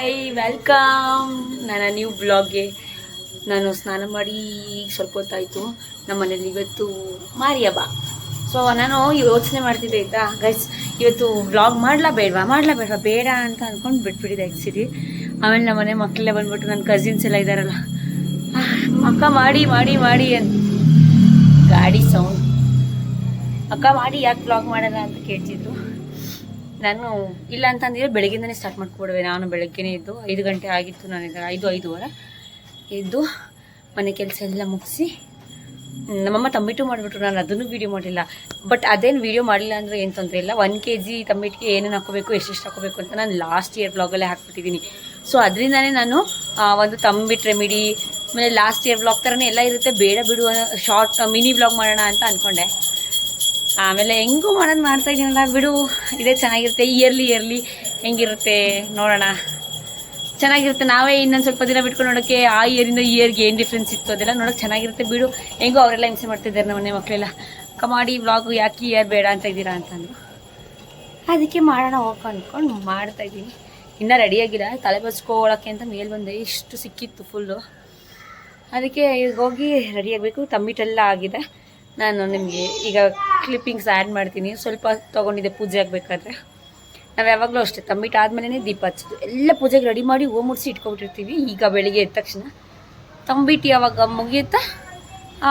Hi welcome ನನ್ನ new ಬ್ಲಾಗ್ಗೆ ನಾನು ಸ್ನಾನ ಮಾಡಿ ಸ್ವಲ್ಪ ಹೊತ್ತಾಯಿತು. ನಮ್ಮ ಮನೇಲಿ ಇವತ್ತು ಮಾರಿ ಹಬ್ಬ ಸೊ ನಾನು ಯೋಚನೆ ಮಾಡ್ತಿದ್ದೆ, ಆಯಿತಾ? ಗೈಸ್ ಇವತ್ತು ಬ್ಲಾಗ್ ಮಾಡ್ಲಾ ಬೇಡವಾ? ಮಾಡ್ಲಾ ಬೇಡವಾ? ಬೇಡ ಅಂತ ಅಂದ್ಕೊಂಡು ಬಿಟ್ಬಿಟ್ಟಿದೆ ಆ್ಯಕ್ಚುಲಿ ಆಮೇಲೆ ನಮ್ಮ ಮನೆ ಮಕ್ಕಳೆಲ್ಲ ಬಂದ್ಬಿಟ್ಟು ನನ್ನ ಕಸಿನ್ಸ್ ಎಲ್ಲ ಇದ್ದಾರಲ್ಲ ಅಕ್ಕ ಮಾಡಿ ಮಾಡಿ ಮಾಡಿ ಅಂತ ಗಾಡಿ ಸೌಂಡ್ ಅಕ್ಕ, ಮಾಡಿ ಯಾಕೆ ಬ್ಲಾಗ್ ಮಾಡಲ್ಲ ಅಂತ ಕೇಳ್ತಿದ್ರು. ನಾನು ಇಲ್ಲ ಅಂತಂದಿದ್ರೆ ಬೆಳಗ್ಗೆಯಿಂದನೇ ಸ್ಟಾರ್ಟ್ ಮಾಡ್ಕೊಡುವೆ ನಾನು ಬೆಳಗ್ಗೆನೇ ಇದ್ದು ಐದು ಗಂಟೆ ಆಗಿತ್ತು ನನಗೆ ಐದು, ಐದುವರೆ ಇದ್ದು ಮನೆ ಕೆಲಸ ಎಲ್ಲ ಮುಗಿಸಿ ನಮ್ಮಮ್ಮ ತಂಬಿಟ್ಟು ಮಾಡಿಬಿಟ್ರು. ನಾನು ಅದನ್ನು ವೀಡಿಯೋ ಮಾಡಿಲ್ಲ. ಬಟ್ ಅದೇನು ವೀಡಿಯೋ ಮಾಡಿಲ್ಲ ಅಂದರೆ ಏನು ತೊಂದರೆ ಇಲ್ಲ. ಒನ್ ಕೆ ಜಿ ತಂಬಿಟ್ಟಿಗೆ ಏನೇನು ಹಾಕೋಬೇಕು ಎಷ್ಟೆಷ್ಟು ಹಾಕೋಬೇಕು ಅಂತ ನಾನು ಲಾಸ್ಟ್ ಇಯರ್ ಬ್ಲಾಗಲ್ಲೇ ಹಾಕ್ಬಿಟ್ಟಿದ್ದೀನಿ. ಸೊ ಅದರಿಂದನೇ ನಾನು ಒಂದು ತಂಬಿಟ್ಟು ರೆಮಿಡಿ ಆಮೇಲೆ ಲಾಸ್ಟ್ ಇಯರ್ ಬ್ಲಾಗ್ ಥರನೇ ಎಲ್ಲ ಇರುತ್ತೆ. ಬೇಡ ಬಿಡುವ ಶಾರ್ಟ್ ಮಿನಿ ಬ್ಲಾಗ್ ಮಾಡೋಣ ಅಂತ ಅಂದ್ಕೊಂಡೆ ಆಮೇಲೆ ಹೆಂಗೂ ಮಾಡೋದು ಮಾಡ್ತಾ ಇದ್ದೀನಲ್ಲ ಬಿಡು, ಇದೇ ಚೆನ್ನಾಗಿರುತ್ತೆ ಇಯರ್ಲಿ ಇಯರ್ಲಿ ಹೆಂಗಿರುತ್ತೆ ನೋಡೋಣ. ಚೆನ್ನಾಗಿರುತ್ತೆ, ನಾವೇ ಇನ್ನೊಂದು ಸ್ವಲ್ಪ ದಿನ ಬಿಟ್ಕೊಂಡು ನೋಡೋಕ್ಕೆ ಆ ಇಯರಿಂದ ಇಯರ್ಗೆ ಏನು ಡಿಫ್ರೆನ್ಸ್ ಇತ್ತು ಅದೆಲ್ಲ ನೋಡೋಕೆ ಚೆನ್ನಾಗಿರುತ್ತೆ, ಬಿಡು. ಹೆಂಗೋ ಅವರೆಲ್ಲ ಹಿಂಸೆ ಮಾಡ್ತಿದ್ದಾರೆ ನಮ್ಮ ಮನೆ ಮಕ್ಕಳೆಲ್ಲ ಕಮಾಡಿ ವ್ಲಾಗು ಯಾಕೆ ಇಯರ್ ಬೇಡ ಅಂತ ಇದ್ದೀರಾ ಅಂತಂದರು ಅದಕ್ಕೆ ಮಾಡೋಣ, ಹೋಗೋ ಅಂದ್ಕೊಂಡು ಮಾಡ್ತಾ ಇದ್ದೀನಿ. ಇನ್ನೂ ರೆಡಿಯಾಗಿಲ್ಲ ತಲೆ ಬಸ್ಕೊಳಕ್ಕೆ ಅಂತ ಮೇಲೆ ಬಂದೆ, ಇಷ್ಟು ಸಿಕ್ಕಿತ್ತು ಫುಲ್ಲು ಅದಕ್ಕೆ ಈಗ ಹೋಗಿ ರೆಡಿ ಆಗಬೇಕು ತಂಬಿಟ್ಟೆಲ್ಲ ಆಗಿದೆ. ನಾನು ನಿಮಗೆ ಈಗ ಕ್ಲಿಪ್ಪಿಂಗ್ಸ್ ಆ್ಯಡ್ ಮಾಡ್ತೀನಿ. ಸ್ವಲ್ಪ ತೊಗೊಂಡಿದ್ದೆ, ಪೂಜೆ ಆಗಬೇಕಾದ್ರೆ. ನಾವು ಯಾವಾಗಲೂ ಅಷ್ಟೇ, ತಂಬಿಟ್ಟು ಆದಮೇಲೆ ದೀಪ ಹಚ್ಚೋದು. ಎಲ್ಲ ಪೂಜೆಗೆ ರೆಡಿ ಮಾಡಿ ಹೂ ಮುಡಿಸಿ ಇಟ್ಕೊಬಿಟ್ಟಿರ್ತೀವಿ. ಈಗ ಬೆಳಿಗ್ಗೆ ಎದ್ದ ತಕ್ಷಣ ತಂಬಿಟ್ಟು ಯಾವಾಗ ಮುಗಿಯುತ್ತಾ,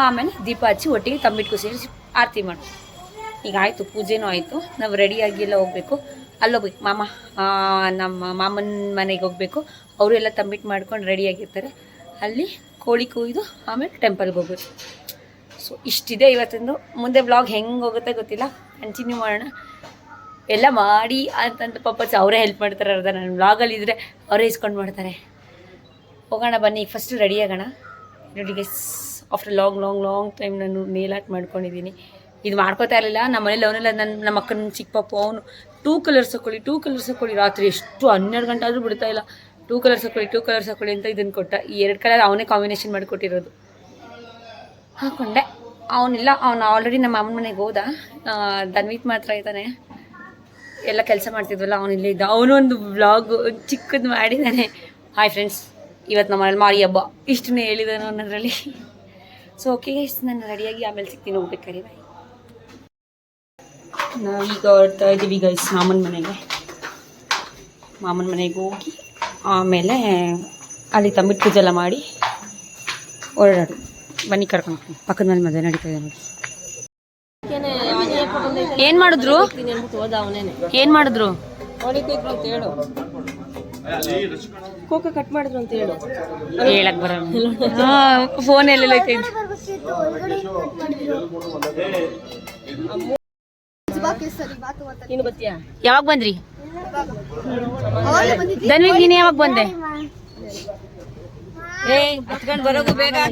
ಆಮೇಲೆ ದೀಪ ಹಚ್ಚಿ ಒಟ್ಟಿಗೆ ತಂಬಿಟ್ಟು ಸೇರಿಸಿ ಆರತಿ ಮಾಡೋದು. ಈಗ ಆಯಿತು, ಪೂಜೆನೂ ಆಯಿತು. ನಾವು ರೆಡಿಯಾಗಿ ಎಲ್ಲ ಹೋಗಬೇಕು. ಅಲ್ಲೋಗ್ಬೇಕು ಮಾಮ ನಮ್ಮ ಮಾಮನ ಮನೆಗೆ ಹೋಗಬೇಕು. ಅವರು ಎಲ್ಲ ತಂಬಿಟ್ಟು ಮಾಡ್ಕೊಂಡು ರೆಡಿಯಾಗಿರ್ತಾರೆ ಅಲ್ಲಿ ಕೋಳಿ ಕೊಯ್ದು ಆಮೇಲೆ ಟೆಂಪಲ್ಗೆ ಹೋಗೋದು ಸೊ ಇಷ್ಟಿದೆ ಇವತ್ತಿಂದು. ಮುಂದೆ ಬ್ಲಾಗ್ ಹೆಂಗೆ ಹೋಗುತ್ತೆ ಗೊತ್ತಿಲ್ಲ. ಕಂಟಿನ್ಯೂ ಮಾಡೋಣ. ಎಲ್ಲ ಮಾಡಿ ಅಂತಂದು ಪಾಪ ಅವರೇ ಹೆಲ್ಪ್ ಮಾಡ್ತಾರೆ ಅರ್ಧ. ನನ್ನ ಬ್ಲಾಗಲ್ಲಿ ಇದ್ದರೆ ಅವರೇ ಇಸ್ಕೊಂಡು ಮಾಡ್ತಾರೆ. ಹೋಗೋಣ ಬನ್ನಿ. ಫಸ್ಟ್ ರೆಡಿ ಆಗೋಣ. ನೋಡಿ guess after long long long time ನಾನು ಮೇಲ್ ಆರ್ಟ್ ಮಾಡ್ಕೊಂಡಿದ್ದೀನಿ. ಇದು ಮಾಡ್ಕೋತಾ ಇರಲಿಲ್ಲ. ನಮ್ಮ ಮನೇಲಿ ಅವನೆಲ್ಲ ನನ್ನ ನಮ್ಮ ಅಕ್ಕನ, ಚಿಕ್ಕ ಪಾಪು, ಅವನು ಟೂ ಕಲರ್ಸ್ ಹಾಕೊಳ್ಳಿ ಟೂ ಕಲರ್ಸ್ ಹಾಕೊಳ್ಳಿ ರಾತ್ರಿ ಎಷ್ಟು ಹನ್ನೆರಡು ಗಂಟೆ ಆದರೂ ಬಿಡ್ತಾ ಇಲ್ಲ. ಟೂ ಕಲರ್ಸ್ ಹಾಕೊಳ್ಳಿ ಟೂ ಕಲರ್ಸ್ ಹಾಕೊಳ್ಳಿ ಅಂತ ಇದನ್ನು ಕೊಟ್ಟ. ಈ ಎರಡು ಕಲರ್ ಅವನೇ ಕಾಂಬಿನೇಷನ್ ಮಾಡಿಕೊಟ್ಟಿರೋದು. ಹಾಕೊಂಡೆ. ಅವನಿಲ್ಲ, ಅವನು ಆಲ್ರೆಡಿ ನಮ್ಮ ಅಮ್ಮನ ಮನೆಗೆ ಹೋದ. ಧನ್ವಿತ್ ಮಾತ್ರ ಇದ್ದಾನೆ ಎಲ್ಲ ಕೆಲಸ ಮಾಡ್ತಿದ್ವಲ್ಲ, ಅವನು ಇದ್ದ. ಅವನು ಒಂದು ವ್ಲಾಗ್ ಚಿಕ್ಕದು ಮಾಡಿದ್ದಾನೆ ಹಾಯ್ ಫ್ರೆಂಡ್ಸ್ ಇವತ್ತು ನಮ್ಮ ಮನೇಲಿ ಮಾರಿ ಹಬ್ಬ. ಇಷ್ಟನ್ನೇ ಹೇಳಿದಾನು ಅನ್ನೋದ್ರಲ್ಲಿ. ಸೊ ಓಕೆ ಇಷ್ಟು ನಾನು ರೆಡಿಯಾಗಿ ಆಮೇಲೆ ಸಿಗ್ತೀನಿ. ಹೋಗ್ಬೇಕಾರೆ ಬಾಯ್ ನಾವೀಗ ಹೊರ್ತಾ ಇದ್ದೀವಿ ಈಗ ಮಾಮನ ಮನೆಗೆ. ಮಾಮನ ಮನೆಗೆ ಹೋಗಿ ಆಮೇಲೆ ಅಲ್ಲಿ ತಂಬಿಟ್ಟು ಪೂಜೆ ಎಲ್ಲ ಮಾಡಿ ಓಡಾಡು ಬನ್ನಿ ಕರ್ಕೊಂಡು ಹೋಗ್ತೀನಿ. ಪಕ್ಕದ ಮನೆ ಮದುವೆ ನಡೀತಾ ಇದೆ ನೋಡಿ. ಏನ್ ಮಾಡಿದ್ರು? ಏನ್ ಮಾಡಿದ್ರು? ಕೋಕ ಕಟ್ ಮಾಡಿದ್ರು ಅಂತ ಹೇಳು. ಹೇಳಕ್ ಬರಲ್ಲ. ಫೋನ್ ಎಲ್ಲೆಲ್ಲ ಯಾವಾಗ ಬಂದ್ರಿ? ಧನ್ವಿಕ್ ನೀನ್ ಯಾವಾಗ ಬಂದೆ?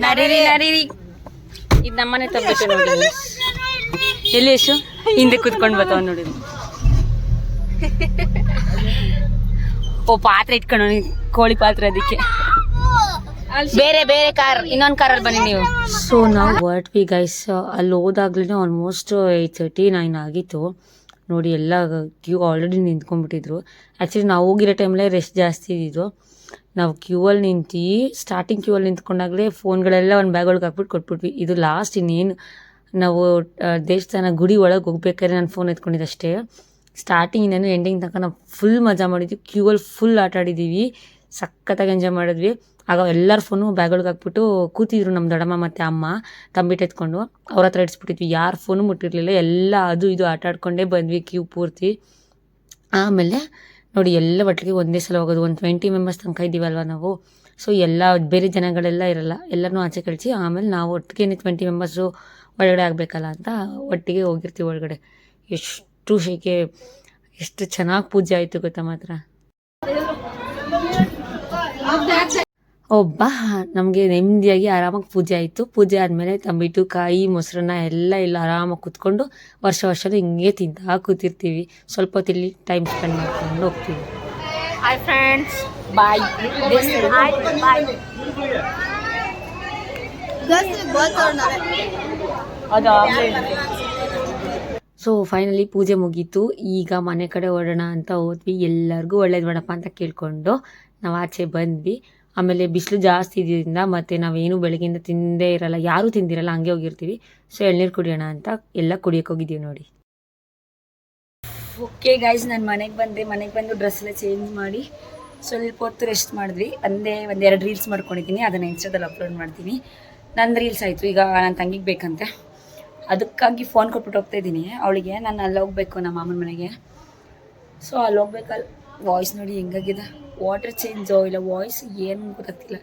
ನಡೀರಿ ನಡೀರಿ. ಇದು ನಮ್ಮನೆ ನೋಡಿ. ಎಲ್ಲಿ ಯಶು? ಹಿಂದೆ ಕುತ್ಕೊಂಡು ಬರ್ತಾವ ನೋಡಿ. ಓ ಪಾತ್ರೆ ಇಟ್ಕೊಂಡು ಕೋಳಿ ಪಾತ್ರೆ ಅದಕ್ಕೆ. ಬೇರೆ ಬೇರೆ ಕಾರ್ ಇನ್ನೊಂದು ಕಾರಲ್ಲಿ ಬನ್ನಿ ನೀವು. ಸೊ ನಾವು ವಿ ಗೈಸ್ ಅಲ್ಲಿ ಹೋದಾಗ್ಲೇ ಆಲ್ಮೋಸ್ಟ್ ಏಯ್ಟ್ ತರ್ಟಿ ನೈನ್ ಆಗಿತ್ತು. ನೋಡಿ ಎಲ್ಲ ಕ್ಯೂ ಆಲ್ರೆಡಿ ನಿಂತ್ಕೊಂಡ್ಬಿಟ್ಟಿದ್ರು. ಆ್ಯಕ್ಚುಲಿ ನಾವು ಹೋಗಿರೋ ಟೈಮಲ್ಲೇ ರೆಸ್ಟ್ ಜಾಸ್ತಿ ಇದ್ದಿದ್ದು. ನಾವು ಕ್ಯೂ ಅಲ್ಲಿ ನಿಂತು ಸ್ಟಾರ್ಟಿಂಗ್ ಕ್ಯೂ ಅಲ್ಲಿ ನಿಂತ್ಕೊಂಡಾಗಲೇ ಫೋನ್ಗಳೆಲ್ಲ ಒಂದು ಬ್ಯಾಗ್ ಒಳಗೆ ಹಾಕ್ಬಿಟ್ಟು ಕೊಟ್ಬಿಟ್ವಿ. ಇದು ಲಾಸ್ಟ್ ಇನ್ನೇನು, ನಾವು ದೇವಸ್ಥಾನ ಗುಡಿ ಒಳಗೆ ಹೋಗ್ಬೇಕಾದ್ರೆ ನಾನು ಫೋನ್ ಎತ್ಕೊಂಡಿದ್ದೆ ಅಷ್ಟೇ ಸ್ಟಾರ್ಟಿಂಗಿಂದನೂ ಎಂಡಿಂಗ್ ತನಕ ನಾವು ಫುಲ್ ಮಜಾ ಮಾಡಿದ್ವಿ. ಕ್ಯೂ ಅಲ್ಲಿ ಫುಲ್ ಆಟ ಆಡಿದ್ದೀವಿ ಸಖತ್ತಾಗಿ ಎಂಜಾಯ್ ಮಾಡಿದ್ವಿ. ಆಗ ಎಲ್ಲರ ಫೋನು ಬ್ಯಾಗೊಳಗೆ ಹಾಕ್ಬಿಟ್ಟು ಕೂತಿದ್ರು ನಮ್ಮ ದೊಡ್ಡಮ್ಮ ಮತ್ತು ಅಮ್ಮ ತಂಬಿಟ್ಟು ಎತ್ಕೊಂಡು. ಅವ್ರ ಹತ್ರ ಇಡ್ಸ್ಬಿಟ್ಟಿದ್ವಿ. ಯಾರು ಫೋನು ಮುಟ್ಟಿರಲಿಲ್ಲ. ಎಲ್ಲ ಅದು ಇದು ಆಟ ಆಡ್ಕೊಂಡೇ ಬಂದ್ವಿ ಕ್ಯೂ ಪೂರ್ತಿ. ಆಮೇಲೆ ನೋಡಿ, ಎಲ್ಲ ಒಟ್ಟಿಗೆ ಒಂದೇ ಸಲ ಹೋಗೋದು, ಒಂದು ಟ್ವೆಂಟಿ ಮೆಂಬರ್ಸ್ ತನಕ ಇದ್ದೀವಲ್ವ ನಾವು? ಸೊ ಎಲ್ಲ ಬೇರೆ ಜನಗಳೆಲ್ಲ ಇರಲ್ಲ ಎಲ್ಲರೂ ಆಚೆ ಕಳಿಸಿ, ಆಮೇಲೆ ನಾವು ಒಟ್ಟಿಗೆ ಟ್ವೆಂಟಿ ಮೆಂಬರ್ಸು ಒಳಗಡೆ ಆಗಬೇಕಲ್ಲ ಅಂತ ಒಟ್ಟಿಗೆ ಹೋಗಿರ್ತೀವಿ ಒಳಗಡೆ. ಎಷ್ಟು ಶೇಕೆ ಎಷ್ಟು ಚೆನ್ನಾಗಿ ಪೂಜೆ ಆಯಿತು ಗೊತ್ತಾ ಮಾತ್ರ? ಒಬ್ಬ ನಮಗೆ ನೆಮ್ಮದಿಯಾಗಿ ಆರಾಮಾಗಿ ಪೂಜೆ ಆಯಿತು. ಪೂಜೆ ಆದಮೇಲೆ ತಂಬಿಟ್ಟು ಕಾಯಿ ಮೊಸರನ್ನ ಎಲ್ಲ ಇಲ್ಲ ಆರಾಮಾಗಿ ಕೂತ್ಕೊಂಡು ವರ್ಷ ವರ್ಷನೂ ಹಿಂಗೆ ತಿಂತಾ ಕೂತಿರ್ತೀವಿ. ಸ್ವಲ್ಪ ಹೊತ್ತಿಲ್ಲಿ ಟೈಮ್ ಸ್ಪೆಂಡ್ ಮಾಡ್ಕೊಂಡು ಹೋಗ್ತೀವಿ. Hi friends bye so finally ಪೂಜೆ ಮುಗೀತು. ಈಗ ಮನೆ ಕಡೆ ಹೊರಡೋಣ ಅಂತ ಹೋದ್ವಿ. ಎಲ್ಲರಿಗೂ ಒಳ್ಳೇದು ಮಾಡಪ್ಪ ಅಂತ ಕೇಳ್ಕೊಂಡು ನಾವು ಆಚೆ ಬಂದ್ವಿ. ಆಮೇಲೆ ಬಿಸಿಲು ಜಾಸ್ತಿ ಇದ್ದಿದ್ದರಿಂದ ಮತ್ತು ನಾವೇನು ಬೆಳಗ್ಗೆಯಿಂದ ತಿಂದೇ ಇರಲ್ಲ, ಯಾರೂ ತಿಂದಿರಲ್ಲ, ಹಂಗೆ ಹೋಗಿರ್ತೀವಿ. ಸೊ ಎಳ್ನೀರು ಕುಡಿಯೋಣ ಅಂತ ಎಲ್ಲ ಕುಡಿಯೋಕೆ ಹೋಗಿದ್ದೀವಿ ನೋಡಿ. ಓಕೆ ಗೈಸ್ ನಾನು ಮನೆಗೆ ಬಂದೆ. ಮನೆಗೆ ಬಂದು ಡ್ರೆಸ್ ಎಲ್ಲ ಚೇಂಜ್ ಮಾಡಿ ಸ್ವಲ್ಪ ಹೊತ್ತು ರೆಸ್ಟ್ ಮಾಡಿದ್ವಿ. ಅಂದೇ ಒಂದೆರಡು ರೀಲ್ಸ್ ಮಾಡ್ಕೊಂಡಿದ್ದೀನಿ. ಅದನ್ನು ಇನ್ಸ್ಟಾದಲ್ಲಿ ಅಪ್ಲೋಡ್ ಮಾಡ್ತೀನಿ. ನನ್ನ ರೀಲ್ಸ್ ಆಯಿತು. ಈಗ ನನ್ನ ತಂಗಿಗೆ ಬೇಕಂತೆ. ಅದಕ್ಕಾಗಿ ಫೋನ್ ಕೊಟ್ಬಿಟ್ಟು ಹೋಗ್ತಾ ಇದ್ದೀನಿ. ಅವಳಿಗೆ, ನಾನು ಅಲ್ಲಿ ಹೋಗ್ಬೇಕು ನಮ್ಮ ಮಾಮನ ಮನೆಗೆ. ಸೊ ಅಲ್ಲಿ ಹೋಗ್ಬೇಕಲ್ಲ ವಾಯ್ಸ್ ನೋಡಿ ಹೆಂಗಾಗಿದೆ? ವಾಟರ್ ಚೇಂಜೋ ಇಲ್ಲ ವಾಯ್ಸ್ ಏನು ಗೊತ್ತಾಗ್ತಿಲ್ಲ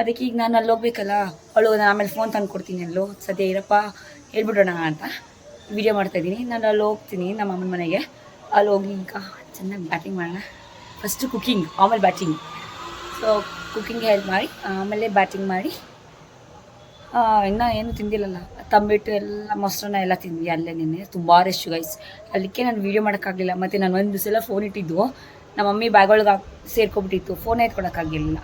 ಅದಕ್ಕೆ ಈಗ ನಾನು ಅಲ್ಲಿ ಹೋಗ್ಬೇಕಲ್ಲ? ಅವಳು ನಾನು ಆಮೇಲೆ ಫೋನ್ ತಂದು ಕೊಡ್ತೀನಿ ಅಲ್ಲೋ ಸದ್ಯ ಇರಪ್ಪ, ಹೇಳ್ಬಿಡೋಣ ಅಂತ ವಿಡಿಯೋ ಮಾಡ್ತಾಯಿದ್ದೀನಿ ನಾನು ಅಲ್ಲಿ ಹೋಗ್ತೀನಿ ನಮ್ಮ ಅಮ್ಮನ ಮನೆಗೆ. ಅಲ್ಲಿ ಹೋಗಿ ಈಗ ಚೆನ್ನಾಗಿ ಬ್ಯಾಟಿಂಗ್ ಮಾಡೋಣ. ಫಸ್ಟು ಕುಕ್ಕಿಂಗ್ ಆಮೇಲೆ ಬ್ಯಾಟಿಂಗ್ ಸೊ ಕುಕ್ಕಿಂಗ್ ಹೆಲ್ಪ್ ಮಾಡಿ, ಆಮೇಲೆ ಬ್ಯಾಟಿಂಗ್ ಮಾಡಿ. ಇನ್ನೂ ಏನು ತಿಂದಿಲ್ಲಲ್ಲ. ತಂಬಿಟ್ಟು ಎಲ್ಲ ಮೊಸರನ್ನ ಎಲ್ಲ ತಿಂದ್ವಿ ಅಲ್ಲೇ ನಿನ್ನೆ. ತುಂಬ ರೆಸ್ಟ್ ಗೈಸ್ ಅದಕ್ಕೆ ನಾನು ವೀಡಿಯೋ ಮಾಡೋಕ್ಕಾಗಲಿಲ್ಲ. ಮತ್ತು ನಾನು ಒಂದು ದಿವಸ ಫೋನ್ ಇಟ್ಟಿದ್ದು. ನಮ್ಮ ಮಮ್ಮಿ ಬ್ಯಾಗ್ ಒಳಗೆ ಸೇರ್ಕೊಬಿಟ್ಟಿತ್ತು. ಫೋನ್ ಎತ್ಕೊಳಕ್ಕಾಗಿರಲಿಲ್ಲ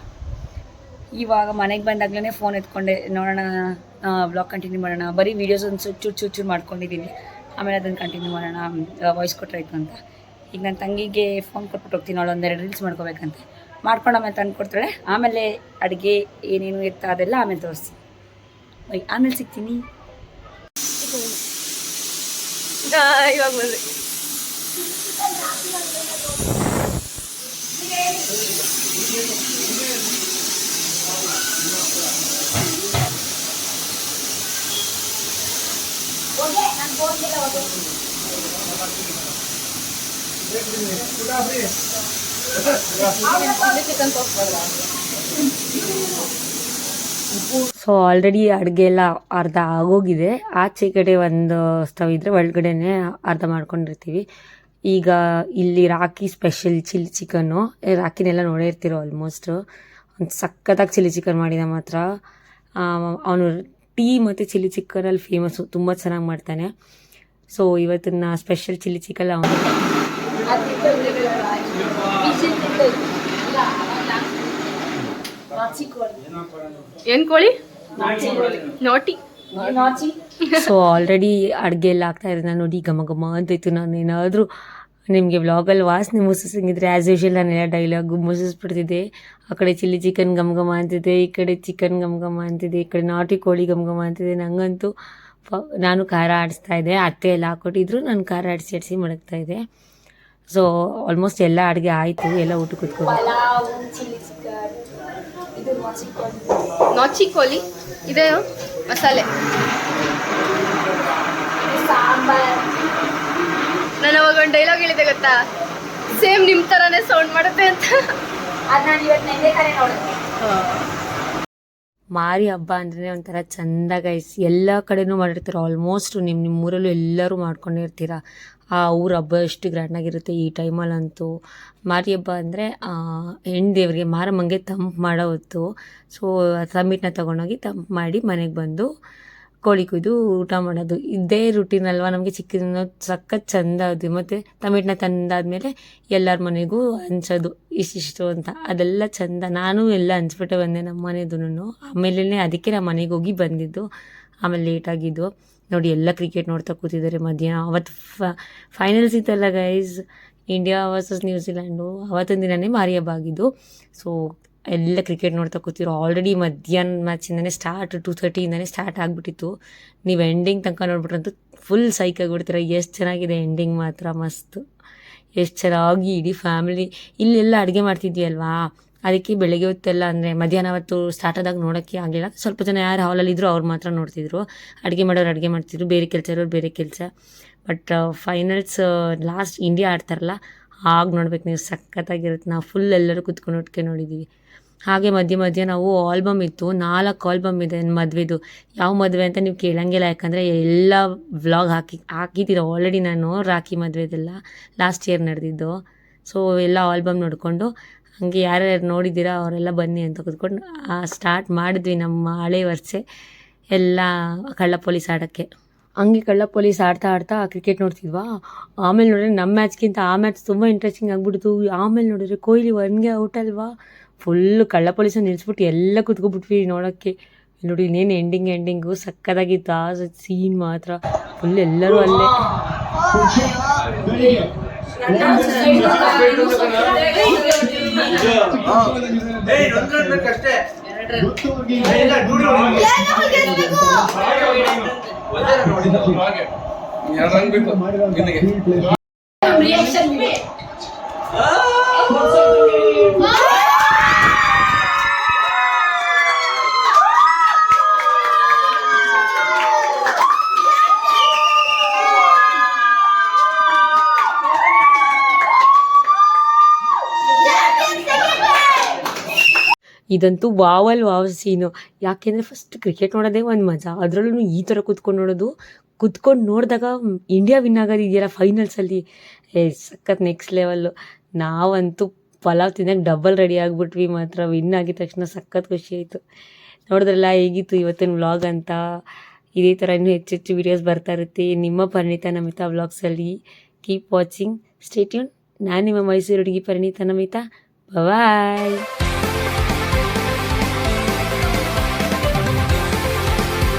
ಇವಾಗ ಮನೆಗೆ ಬಂದಾಗ್ಲೇ ಫೋನ್ ಎತ್ಕೊಂಡೆ. ನೋಡೋಣ ಬ್ಲಾಗ್ ಕಂಟಿನ್ಯೂ ಮಾಡೋಣ. ಬರೀ ವೀಡಿಯೋಸ್ ಒಂದು ಚೂರು ಚೂರು ಚೂರು ಮಾಡ್ಕೊಂಡಿದ್ದೀನಿ ಆಮೇಲೆ ಅದನ್ನು ಕಂಟಿನ್ಯೂ ಮಾಡೋಣ. ವಾಯ್ಸ್ ಕೊಟ್ಟರಾಯ್ತು ಅಂತ. ಈಗ ನನ್ನ ತಂಗಿಗೆ ಫೋನ್ ಕೊಟ್ಬಿಟ್ಟು ಹೋಗ್ತೀನಿ. ಅವಳು ಒಂದೆರಡು ರೀಲ್ಸ್ ಮಾಡ್ಕೋಬೇಕಂತೆ. ಮಾಡ್ಕೊಂಡು ಆಮೇಲೆ ತಂದು ಕೊಡ್ತಾಳೆ. ಆಮೇಲೆ ಅಡುಗೆ ಏನೇನು ಇರ್ತಾ ಅದೆಲ್ಲ ಆಮೇಲೆ ತೋರಿಸ್ತೀನಿ. ಆಮೇಲೆ ಸಿಗ್ತೀನಿ ಇವಾಗ ಬಂದೆ ಸೊ ಆಲ್ರೆಡಿ ಅಡುಗೆ ಎಲ್ಲ ಅರ್ಧ ಆಗೋಗಿದೆ. ಆಚೆ ಕಡೆ ಒಂದು ಸ್ಟವ್ ಇದ್ದರೆ ಒಳಗಡೆನೆ ಅರ್ಧ ಮಾಡ್ಕೊಂಡಿರ್ತೀವಿ. ಈಗ ಇಲ್ಲಿ ರಾಕಿ ಸ್ಪೆಷಲ್ ಚಿಲ್ಲಿ ಚಿಕನ್ನು ನೋಡೇ ಇರ್ತೀರೋ ಆಲ್ಮೋಸ್ಟ್ ಒಂದು ಸಖತ್ತಾಗಿ ಚಿಲ್ಲಿ ಚಿಕನ್ ಮಾಡಿದ ಮಾತ್ರ. ಅವನು ಟೀ ಮತ್ತು ಚಿಲ್ಲಿ ಚಿಕನಲ್ಲಿ ಫೇಮಸ್ಸು ತುಂಬ ಚೆನ್ನಾಗಿ ಮಾಡ್ತಾನೆ. ಸೊ ಇವತ್ತಿನ ಸ್ಪೆಷಲ್ ಚಿಲ್ಲಿ ಚಿಕನ್ ಅವನು ಏನ್ ಕೋಳಿ? ನೋಟಿ. ಸೊ ಆಲ್ರೆಡಿ ಅಡುಗೆ ಎಲ್ಲ ಆಗ್ತಾ ಇದೆ ನಾನು ನೋಡಿ ಘಮ ಘಮ ಅಂತಿತ್ತು ನಾನು ಏನಾದರೂ. ನಿಮಗೆ ವ್ಲಾಗಲ್ಲಿ ವಾಸನೆ ಮುಸಿಸಿದ್ರೆ ಆ್ಯಸ್ ಯೂಶಲ್ ನಾನೆಲ್ಲ ಡೈಲಾಗು ಮುಸಿಸ್ಬಿಡ್ತಿದ್ದೆ ಆ ಕಡೆ ಚಿಲ್ಲಿ ಚಿಕನ್ ಘಮ ಘಮ ಅಂತಿದೆ ಈ ಕಡೆ ಚಿಕನ್ ಘಮ ಘಮ ಅಂತಿದೆ ಈ ಕಡೆ ನಾಟಿ ಕೋಳಿ ಘಮ ಘಮ ಅಂತಿದೆ. ನಂಗಂತೂ ಪ ನಾನು ಖಾರ ಆಡಿಸ್ತಾ ಇದ್ದೆ. ಅತ್ತೆ ಎಲ್ಲ ಹಾಕ್ಕೊಟ್ಟಿದ್ರು ನಾನು ಖಾರ ಆಡಿಸಿ ಆಡಿಸಿ ಮಡಗ್ತಾ ಇದ್ದೆ. ಸೊ ಆಲ್ಮೋಸ್ಟ್ ಎಲ್ಲ ಅಡುಗೆ ಆಯಿತು ಎಲ್ಲ ಊಟ ಕೂತ್ಕೊಂಡು. ನಾಚಿ ಕೋಲಿ ಇದೆ ಮಸಾಲೆ. ನಾನು ಅವಾಗ ಒಂದು ಡೈಲಾಗ್ ಹೇಳಿದೆ ಗೊತ್ತಾ? ಸೇಮ್ ನಿಮ್ ತರಾನೇ ಸೌಂಡ್ ಮಾಡುತ್ತೆ ಅಂತ. ಮಾರಿ ಹಬ್ಬ ಅಂದ್ರೆ ಒಂಥರ ಚಂದ ಗೈಸ್ ಎಲ್ಲ ಕಡೆನೂ ಮಾಡಿರ್ತೀರ ಆಲ್ಮೋಸ್ಟ್ ನಿಮ್ಮ ನಿಮ್ಮ ಊರಲ್ಲೂ ಎಲ್ಲರೂ ಮಾಡ್ಕೊಂಡಿರ್ತೀರ. ಆ ಊರ ಹಬ್ಬ ಎಷ್ಟು ಗ್ರ್ಯಾಂಡಾಗಿರುತ್ತೆ ಈ ಟೈಮಲ್ಲಂತೂ ಮಾರಿ ಹಬ್ಬ ಅಂದರೆ ಹೆಣ್ಣು ದೇವರಿಗೆ ಮಾರಮ್ಮಂಗೆ ತಂಪು ಮಾಡೋ ಹೊತ್ತು. ಸೊ ತಂಬಿಟ್ಟನ್ನ ತಗೊಂಡೋಗಿ ತಂಪು ಮಾಡಿ ಮನೆಗೆ ಬಂದು ಕೋಳಿ ಕುಯ್ದು ಊಟ ಮಾಡೋದು. ಇದೇ ರುಟೀನ್ ಅಲ್ವಾ? ನಮಗೆ ಚಿಕ್ಕದಿಂದ ಸಖತ್ ಚಂದ ಅದು. ಮತ್ತು ತಮಿಟ್ನ ತಂದಾದ್ಮೇಲೆ ಎಲ್ಲರ ಮನೆಗೂ ಹಂಚೋದು. ಇಷ್ಟಿಷ್ಟು ಅಂತ. ಅದೆಲ್ಲ ಚಂದ. ನಾನು ಎಲ್ಲ ಹಂಚ್ಬಿಟ್ಟೆ ಬಂದೆ ನಮ್ಮ ಮನೆದೂ ಆಮೇಲೆ ಅದಕ್ಕೆ ನಮ್ಮ ಮನೆಗೆ ಹೋಗಿ ಬಂದಿದ್ದು. ಆಮೇಲೆ ಲೇಟಾಗಿದ್ದು ನೋಡಿ, ಎಲ್ಲ ಕ್ರಿಕೆಟ್ ನೋಡ್ತಾ ಕೂತಿದ್ದಾರೆ ಮಧ್ಯಾಹ್ನ. ಅವತ್ತು ಫೈನಲ್ಸ್ ಇತ್ತಲ್ಲ guys India versus New Zealand ಅವತ್ತೊಂದು ದಿನನೇ ಮಾರಿಯ ಹಬ್ಬ ಆಗಿದ್ದು. ಸೊ ಎಲ್ಲ ಕ್ರಿಕೆಟ್ ನೋಡ್ತಾ ಕೂತಿರೋ ಆಲ್ರೆಡಿ ಮಧ್ಯಾಹ್ನ ಮ್ಯಾಚಿಂದನೇ ಸ್ಟಾರ್ಟ್ ಟು ತರ್ಟಿಯಿಂದನೇ ಸ್ಟಾರ್ಟ್ ಆಗಿಬಿಟ್ಟಿತ್ತು. ನೀವು ಎಂಡಿಂಗ್ ತನಕ ನೋಡ್ಬಿಟ್ರಂತೂ ಫುಲ್ ಸೈಕ್ ಆಗಿಬಿಡ್ತೀರ. ಎಷ್ಟು ಚೆನ್ನಾಗಿದೆ ಎಂಡಿಂಗ್ ಮಾತ್ರ, ಮಸ್ತ್. ಎಷ್ಟು ಚೆನ್ನಾಗಿ ಇಡೀ ಫ್ಯಾಮಿಲಿ ಇಲ್ಲೆಲ್ಲ ಅಡುಗೆ ಮಾಡ್ತಿದ್ವಿ ಅಲ್ವಾ ಅದಕ್ಕೆ ಬೆಳಗ್ಗೆ ಹೊತ್ತೆಲ್ಲ ಅಂದರೆ ಮಧ್ಯಾಹ್ನ ಹೊತ್ತು ಸ್ಟಾರ್ಟ್ ಆದಾಗ ನೋಡೋಕ್ಕೆ ಆಗಲಿಲ್ಲ. ಸ್ವಲ್ಪ ಜನ ಯಾರು ಹಾಲಲ್ಲಿ ಇದ್ರು ಅವ್ರು ಮಾತ್ರ ನೋಡ್ತಿದ್ರು. ಅಡುಗೆ ಮಾಡೋರು ಅಡುಗೆ ಮಾಡ್ತಿದ್ರು. ಬೇರೆ ಕೆಲಸ ಇರೋರು ಬೇರೆ ಕೆಲಸ. ಬಟ್ ಫೈನಲ್ಸ್ ಲಾಸ್ಟ್ ಇಂಡಿಯಾ ಆಡ್ತಾರಲ್ಲ, ಆಗ ನೋಡ್ಬೇಕು ನೀವು. ಸಖತ್ತಾಗಿರುತ್ತೆ. ನಾವು ಫುಲ್ ಎಲ್ಲರೂ ಕುತ್ಕೊಂಡು ಒಟ್ಟಿಗೆ ನೋಡಿದ್ದೀವಿ ಹಾಗೆ ಮಧ್ಯೆ ಮಧ್ಯೆ ನಾವು ಆಲ್ಬಮ್ ಇತ್ತು, ನಾಲ್ಕು ಆಲ್ಬಮ್ ಇದೆ ಮದುವೆದು. ಯಾವ ಮದುವೆ ಅಂತ ನೀವು ಕೇಳಂಗಿಲ್ಲ, ಯಾಕಂದರೆ ಎಲ್ಲ ವ್ಲಾಗ್ ಹಾಕಿ ಹಾಕಿದ್ದೀರ ಆಲ್ರೆಡಿ ನಾನು ರಾಖಿ ಮದುವೆದೆಲ್ಲ ಲಾಸ್ಟ್ ಇಯರ್ ನಡೆದಿದ್ದು. ಸೊ ಎಲ್ಲ ಆಲ್ಬಮ್ ನೋಡಿಕೊಂಡು, ಹಂಗೆ ಯಾರ್ಯಾರು ನೋಡಿದ್ದೀರಾ ಅವರೆಲ್ಲ ಬನ್ನಿ ಅಂತ ಕೂತ್ಕೊಂಡು ಸ್ಟಾರ್ಟ್ ಮಾಡಿದ್ವಿ ನಮ್ಮ ಹಳೆ ವರ್ಷೆ ಎಲ್ಲ ಕಳ್ಳ ಪೊಲೀಸ್ ಆಡೋಕ್ಕೆ. ಹಂಗೆ ಕಳ್ಳ ಪೊಲೀಸ್ ಆಡ್ತಾ ಆಡ್ತಾ ಕ್ರಿಕೆಟ್ ನೋಡ್ತಿದ್ವಾ? ಆಮೇಲೆ ನೋಡಿದ್ರೆ ನಮ್ಮ ಮ್ಯಾಚ್ಗಿಂತ ಆ ಮ್ಯಾಚ್ ತುಂಬ ಇಂಟ್ರೆಸ್ಟಿಂಗ್ ಆಗಿಬಿಡ್ತು. ಆಮೇಲೆ ನೋಡಿದ್ರೆ ಕೊಹ್ಲಿ ಒನ್ಗೆ ಔಟ್ ಅಲ್ವಾ? ಫುಲ್ಲು ಕಳ್ಳ ಪೊಲೀಸ್ ನಿಲ್ಲಿಸ್ಬಿಟ್ಟು ಎಲ್ಲ ಕುತ್ಕೊಬಿಟ್ವಿ ನೋಡೋಕ್ಕೆ. ನೋಡಿ ಇನ್ನೇನು ಎಂಡಿಂಗ್ ಎಂಡಿಂಗು ಸಕ್ಕದಾಗಿತ್ತು ಆ ಸೀನ್ ಮಾತ್ರ. ಫುಲ್ ಎಲ್ಲರೂ ಅಲ್ಲೇ. One, ಇದಂತೂ ವಾವಲ್ ವಾವ್ ಸೀನು. ಯಾಕೆಂದರೆ ಫಸ್ಟ್ ಕ್ರಿಕೆಟ್ ನೋಡೋದೇ ಒಂದು ಮಜಾ. ಅದರಲ್ಲೂ ಈ ಥರ ಕೂತ್ಕೊಂಡು ನೋಡೋದು. ಕೂತ್ಕೊಂಡು ನೋಡಿದಾಗ ಇಂಡಿಯಾ ವಿನ್ ಆಗೋದು ಇದೆಯಲ್ಲ ಫೈನಲ್ಸಲ್ಲಿ ಏ, ಸಖತ್ ನೆಕ್ಸ್ಟ್ ಲೆವೆಲ್ಲು ನಾವಂತೂ ಪಲಾವ್ ತಿನ್ನೋಕ್ಕೆ ಡಬಲ್ ರೆಡಿ ಆಗಿಬಿಟ್ವಿ ಮಾತ್ರ. ವಿನ್ ಆಗಿದ ತಕ್ಷಣ ಸಖತ್ ಖುಷಿ ಆಯಿತು. ನೋಡಿದ್ರಲ್ಲ ಹೇಗಿತ್ತು ಇವತ್ತಿನ ವ್ಲಾಗ್ ಅಂತ? ಇದೇ ಥರ ಇನ್ನೂ ಹೆಚ್ಚು ವೀಡಿಯೋಸ್ ಬರ್ತಾ ಇರುತ್ತೆ. ನಿಮ್ಮ ಪರಿಣಿತ ನಮಿತಾ ವ್ಲಾಗ್ಸಲ್ಲಿ ಕೀಪ್ ವಾಚಿಂಗ್ ಸ್ಟೇಟ್ಯೂನ್ ನಾನು ನಿಮ್ಮ ಮೈಸೂರು ಹುಡುಗಿ ಪರಿಣಿತ ನಮಿತಾ. ಬಾಯ್